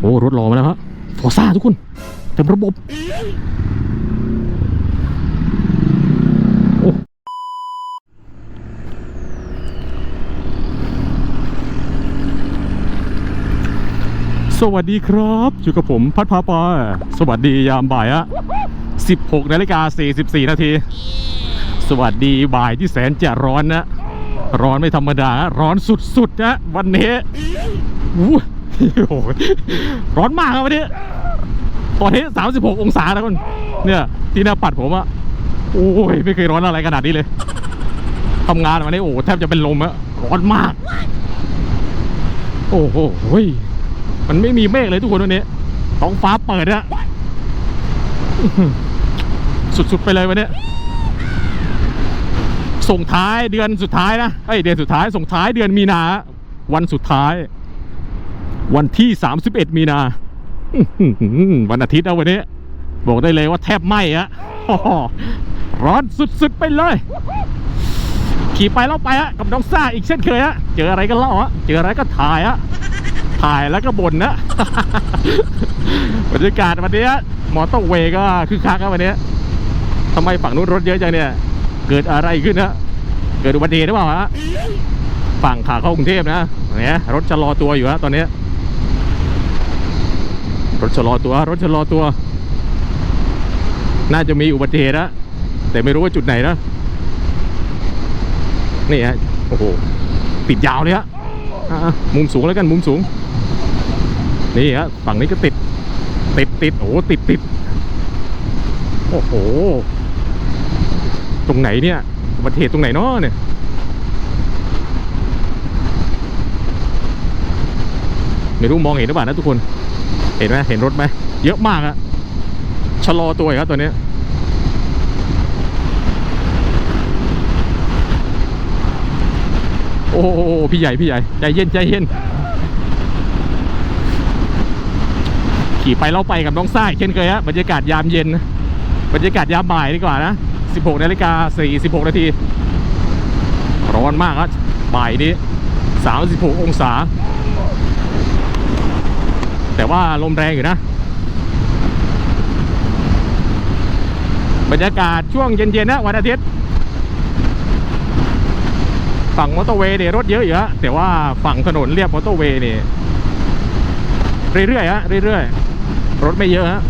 โอ้รถรอมาแล้วฮะฟอร์ซ่าทุกคนเต็มระบบโอ้สวัสดีครับ อยู่กับผมพัดพาปาสวัสดียามบ่ายอะ16นาฬิกา44นาที สวัสดีบ่ายที่แสนจะร้อนนะ ร้อนไม่ธรรมดา ร้อนสุดๆนะ วันนี้อู้ โอ้โหร้อนมากครับวันนี้ตอนนี้36องศาแล้วคนเนี่ยที่หน้าปัดผมอะโอ้ยไม่เคยร้อนอะไรขนาดนี้เลยทำงานวันนี้โอ้แทบจะเป็นลมอะร้อนมาก โอ้โหมันไม่มีเมฆเลยทุกคนวันนี้ท้องฟ้าเปิดอะสุดๆไปเลยวันนี้ส่งท้ายเดือนสุดท้ายนะเอ้ยเดือนสุดท้ายส่งท้ายเดือนมีนา วันสุดท้าย วันที่ 31 มีนา วันอาทิตย์นะวันนี้ บอกได้เลยว่าแทบไหม้อะร้อนสุดๆไปเลย ขี่ไปแล้วไปอะกับน้องซ่าอีกเช่นเคยอะเจออะไรก็เล่าอะเจออะไรก็ถ่ายอะถ่ายแล้วก็บ่นนะบรรยากาศวันนี้มอเตอร์เวย์ก็คึกคักครับวันนี้ทำไมฝั่งนู้นรถเยอะจังเนี่ย เกิดอะไรขึ้นนะเกิดอุบัติเหตุหรือเปล่าฮะฝั่งขาเข้ากรุงเทพนะเนี่ยรถชะลอตัวอยู่ฮะตอนนี้ ถชะลอตัว รถชะลอตัว น่าจะมีอุบัติเหตุนะแต่ไม่รู้ว่าจุดไหนนะ นี่ฮะ โอ้โห ติดยาวเลยฮะมุมสูงแล้วกัน มุมสูง นี่ฮะ ฝั่งนี้ก็ติด ติดติดโอ้โห ติดติดโอ้โห ตรงไหนเนี่ย อุบัติเหตุตรงไหนเนาะเนี่ยไม่รู้มองเห็นหรือเปล่านะทุกคน เห็นไหมเห็นรถไหมเยอะมากอะชะลอตัวอีกครับตัวนี้โอ้โหพี่ใหญ่พี่ใหญ่ใจเย็นใจเย็นขี่ไปเล่าไปกับน้องซ่าอีกเช่นเคยฮะบรรยากาศยามเย็น บรรยากาศยามบ่ายดีกว่านะ 16นาฬิกา46นาทีร้อนมากครับบ่ายนี้ 36 องศา แต่ว่าลมแรงอยู่นะ บรรยากาศช่วงเย็นๆนะวันอาทิตย์ ฝั่งมอเตอร์เวย์เนี่ยรถเยอะอยู่ฮะแต่ว่าฝั่งถนนเรียบมอเตอร์เวย์เนี่ยเรื่อยๆฮะเรื่อยๆ รถไม่เยอะฮะ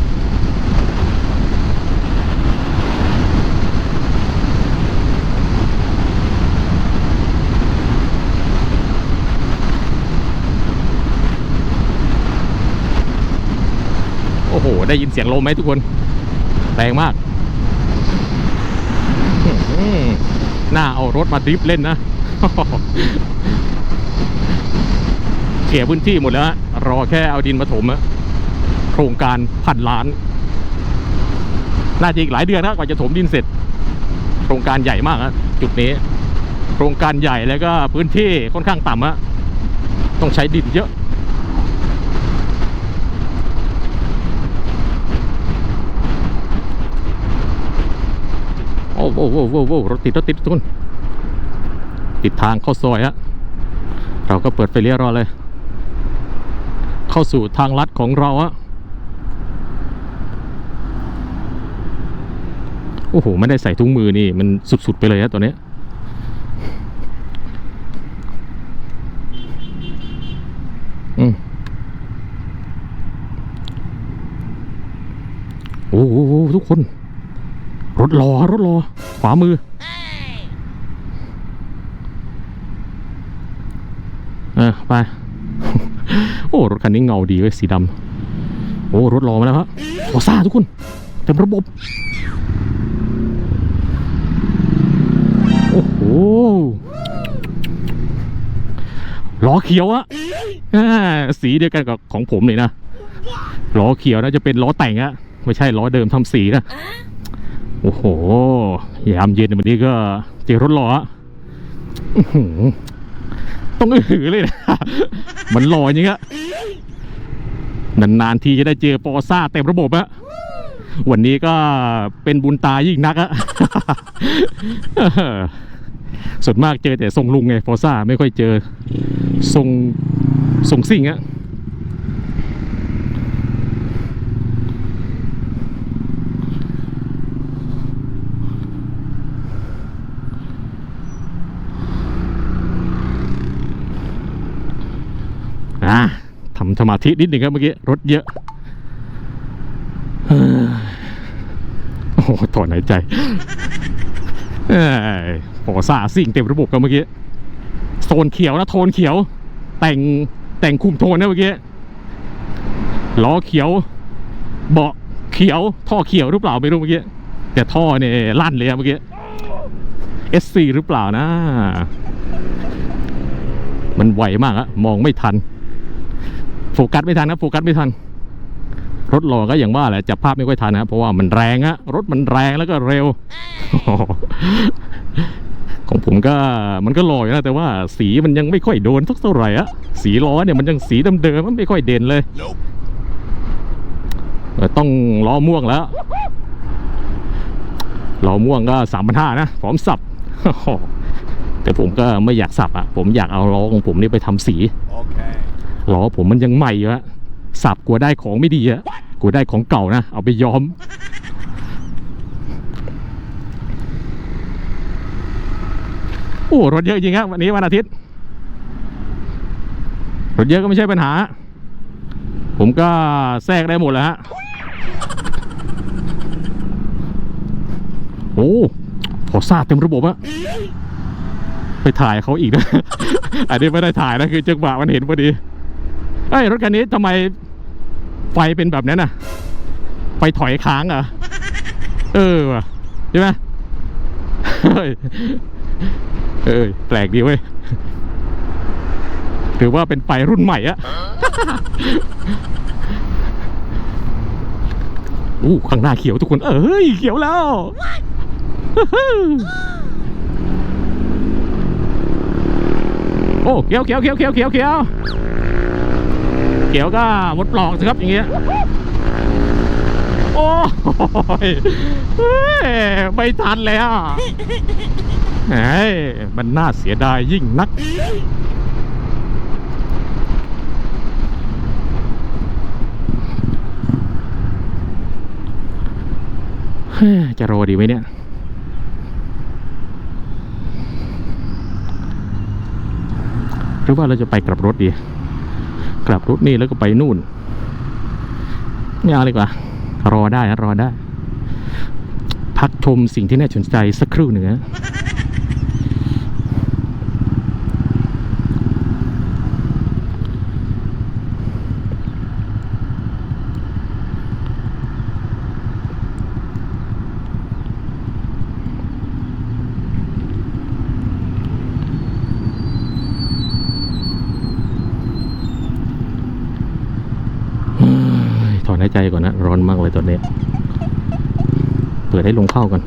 ได้ยินเสียงลมไหมทุกคน แรงมากอื้อหือน่าเอารถมาดริฟต์เล่นนะเขี่ยร์พื้นที่หมดแล้วฮะรอแค่เอาดินมาถมอะโครงการพันล้าน น่าจะอีกหลายเดือนนะกว่าจะถมดินเสร็จ โครงการใหญ่มากฮะจุดนี้ โครงการใหญ่แล้วก็พื้นที่ค่อนข้างต่ำฮะต้องใช้ดินเยอะ อ้โหโอ้โหโอ้โรถติดรถติดทุกคนติดทางเข้าซอยฮะเราก็เปิดไฟเลี้ยวรอเลย เข้าสู่ทางลัดของเราฮะโอ้โหไม่ได้ใส่ถุงมือนี่มันสุด ๆ ไปเลยฮะตัวเนี้ยอืมโอ้โหทุกคน รถรอรถรอ ขวามือเออไป โอ้ รถคันนี้เงาดีเว้ยสีดำโอ้ รถรอมาแล้วฮะโอซ่าทุกคนเต็มระบบ โอ้โหล้อเขียวอะสีเดียวกันกับของผมเลยนะล้อเขียวน่าจะเป็นล้อแต่งอะไม่ใช่ล้อเดิมทำสีนะ โอ้โห ยามเย็นวันนี้ก็เจอรถล้อต้องอื้อหือเลยนะ มันลอยอย่างเงี้ยนานๆทีจะได้เจอปอซ่าเต็มระบบอะวันนี้ก็เป็นบุญตายิ่งนักอะส่วนมากเจอแต่ทรงลุงไงปอซ่าไม่ค่อยเจอทรงทรงซิ่งอะ ทำสมาธินิดหนึ่งครับเมื่อกี้ รถเยอะโอ้โหถอนหายใจเอ้ยฟอซาสิ่งเต็มระบบกันเมื่อกี้โซนเขียวนะโทนเขียว แต่งแต่งคุมโทนนะเมื่อกี้ล้อเขียว เบาะเขียว ท่อเขียวหรือเปล่าไม่รู้เมื่อกี้แต่ท่อเนี่ยลั่นเลยอะเมื่อกี้ SC หรือเปล่านะ มันไวมากอะมองไม่ทัน โฟกัสไม่ทันนะโฟกัสไม่ทัน รถหล่อก็อย่างว่าแหละจับภาพไม่ค่อยทันนะเพราะว่ามันแรงอะรถมันแรงแล้วก็เร็ว ของผมก็มันก็หล่ออยู่นะแต่ว่าสีมันยังไม่ค่อยโดนสักเท่าไหร่อะสีล้อเนี่ยมันยังสีเดิมๆมันไม่ค่อยเด่นเลย ต้องล้อม่วงแล้วล้อม่วงก็สามพันห้านะพร้อมสับแต่ผมก็ไม่อยากสับอะผมอยากเอาล้อของผมนี่ไปทำสี Okay. ล้อผมมันยังใหม่อยู่อะสับกลัวได้ของไม่ดีอะกลัวได้ของเก่านะ เอาไปย้อม โอ้รถเยอะจริงครับวันนี้วันอาทิตย์ รถเยอะก็ไม่ใช่ปัญหา ผมก็แทรกได้หมดแล้วฮะ โอ้พอซาดเต็มระบบอะไปถ่ายเขาอีกนะ อันนี้ไม่ได้ถ่ายนะคือจังหวะมันเห็นพอดี เอ้ยรถคันนี้ทำไมไฟเป็นแบบนั้นน่ะ ไฟถอยค้างเหรอะเออว่ะใช่ไหมเฮ้ยเอ้ยแปลกดีเว้ยถือว่าเป็นไฟรุ่นใหม่อะอู้ข้างหน้าเขียวทุกคน เอ้ย เขียวแล้ว โอ้เขียวเขียวเขียวเขียวเขียวเขียว เขียวก็หมดปลอกสิครับอย่างเงี้ยโอ้ยไม่ทันเลยอะเฮ้ยมันน่าเสียดายยิ่งนัก จะรอดีไหมเนี่ยหรือว่าเราจะไปกลับรถดี กลับรถนี่แล้วก็ไปนู่นไม่เอาเลยกว่า รอได้รอได้ พักชมสิ่งที่น่าสนใจสักครู่หนึ่งนะเฮ้ยถอนหาย ใจก่อนนะ ร้อนมากเลยตอนนี้ เปิดให้ลงเข้าก่อน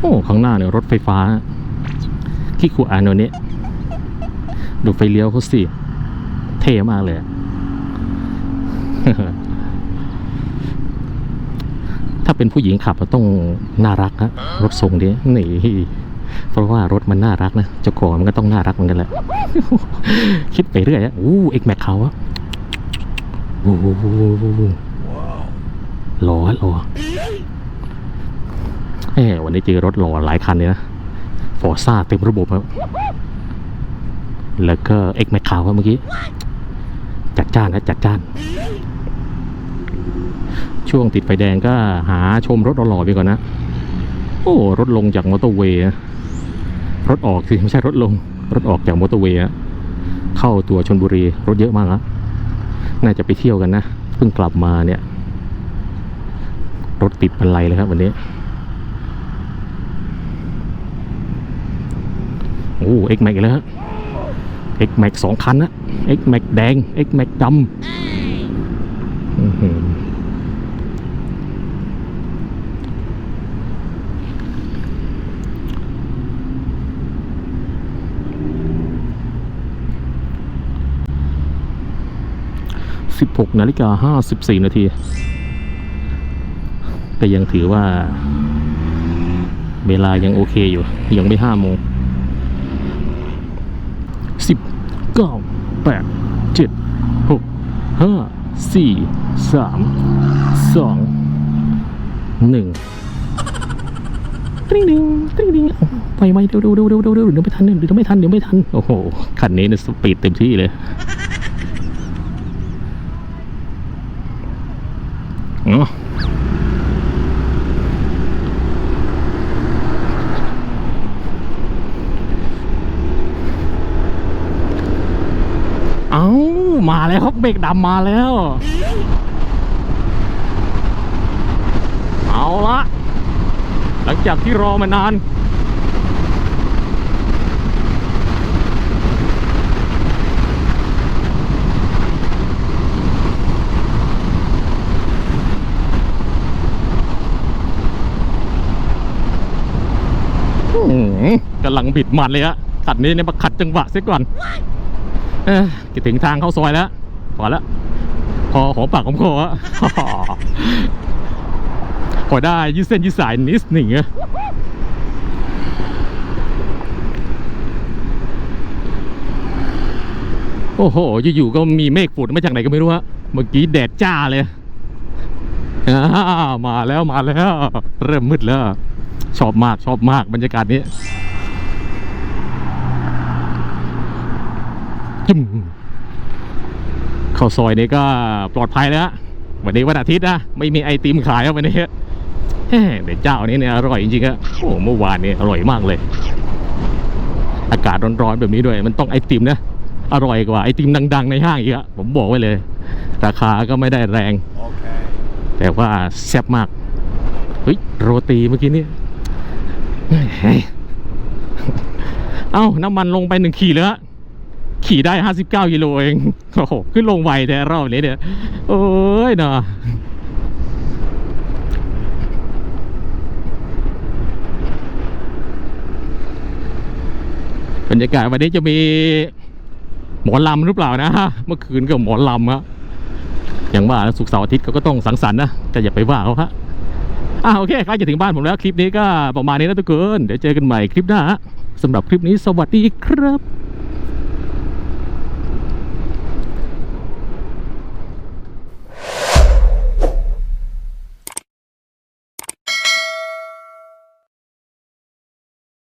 โอ้ข้างหน้าเนี่ยรถไฟฟ้าคิคุอานโนเนะดูไฟเลี้ยวเขาสิ เท่มากเลย ถ้าเป็นผู้หญิงขับต้องน่ารักฮะรถทรงนี้นี่เพราะว่ารถมันน่ารักนะเจ้าของมันก็ต้องน่ารักเหมือนกันแหละคิดไปเรื่อยอะอู้เอ็กแม็กเขาอะโอ้โหหล่อหล่อเอ้วันนี้เจอรถหล่อหลายคันเลยนะฟอร์ซ่าเต็มระบบครับแล้วก็เอ็กแม็กขาวเมื่อกี้ จัดจ้านนะจัดจ้าน ช่วงติดไฟแดงก็หาชมรถหล่อๆไปก่อนนะ โอ้รถลงจากมอเตอร์เวย์รถออกสิไม่ใช่รถลง รถออกจากมอเตอร์เวย์เข้าตัวชนบุรีรถเยอะมากนะน่าจะไปเที่ยวกันนะเพิ่งกลับมาเนี่ย รถติดเป็นไรเลยครับวันนี้โอ้เอ็กแม็กแล้วเอ็กแม็กสองคันนะเอ็กแม็กแดงเอ็กแม็กดำอื้อหือ 16นาฬิกา54นาทีก็ยังถือว่า เวลายังโอเคอยู่ ยังไม่ห้าโมงสิบเก้าแปดเจ็ดหกห้าสี่สามสองหนึ่งตริงดิงตริงดิงไปไหมเร็วเร็วเร็วเร็วเร็วเร็วเดี๋ยวไม่ทันเดี๋ยวไม่ทันเดี๋ยวไม่ทัน โอ้โห คันนี้เนี่ยสปีดเต็มที่เลย อ๋อเอามาแล้วครับเบรกดำมาแล้ว เอาละหลังจากที่รอมานาน อื้อหือ กำลังบิดมันเลยฮะขัดนี้เนี่ยมาขัดจังหวะเสียก่อนเอ้ยจะถึงทางเข้าซอยแล้วพอแล้วพอหอมปากหอมคออะพอได้ยืดเส้นยืดสายนิดหนึ่งอะโอ้โหอยู่ๆก็มีเมฆฝนมาจากไหนก็ไม่รู้ฮะเมื่อกี้แดดจ้าเลยอ่ามาแล้วมาแล้ว เริ่มมืดแล้ว ชอบมากชอบมากบรรยากาศนี้ เข้าซอยนี้ก็ปลอดภัยแล้ววันนี้วันอาทิตย์นะไม่มีไอติมขายวันนี้เดี๋ยวเจ้านี้เนี่ยอร่อยจริงๆอะโอ้เมื่อวานเนี่ยอร่อยมากเลย อากาศร้อนๆแบบนี้ด้วย มันต้องไอติมนะอร่อยกว่าไอติมดัง ๆ ในห้างอีกอะผมบอกไว้เลย ราคาก็ไม่ได้แรงแต่ว่าแซ่บมากเฮ้ยโรตีเมื่อกี้นี้เอ้าน้ำมันลงไปหนึ่งขีดแล้ว ขี่ได้ 59กิโลเอง โอ้โห ขึ้นลงไวแต่รอบนี้เนี่ย โอ้ยเนาะบรรยากาศวันนี้จะมีหมอลำหรือเปล่านะ เมื่อคืนก็หมอลำอะอย่างว่าสุกเสาร์อาทิตย์เขาก็ต้องสังสรรค์นะแต่อย่าไปว่าเขาฮะอ่าโอเคใกล้จะถึงบ้านผมแล้ว คลิปนี้ก็ประมาณนี้นะทุกคนเดี๋ยวเจอกันใหม่คลิปหน้าสำหรับคลิปนี้สวัสดีครับ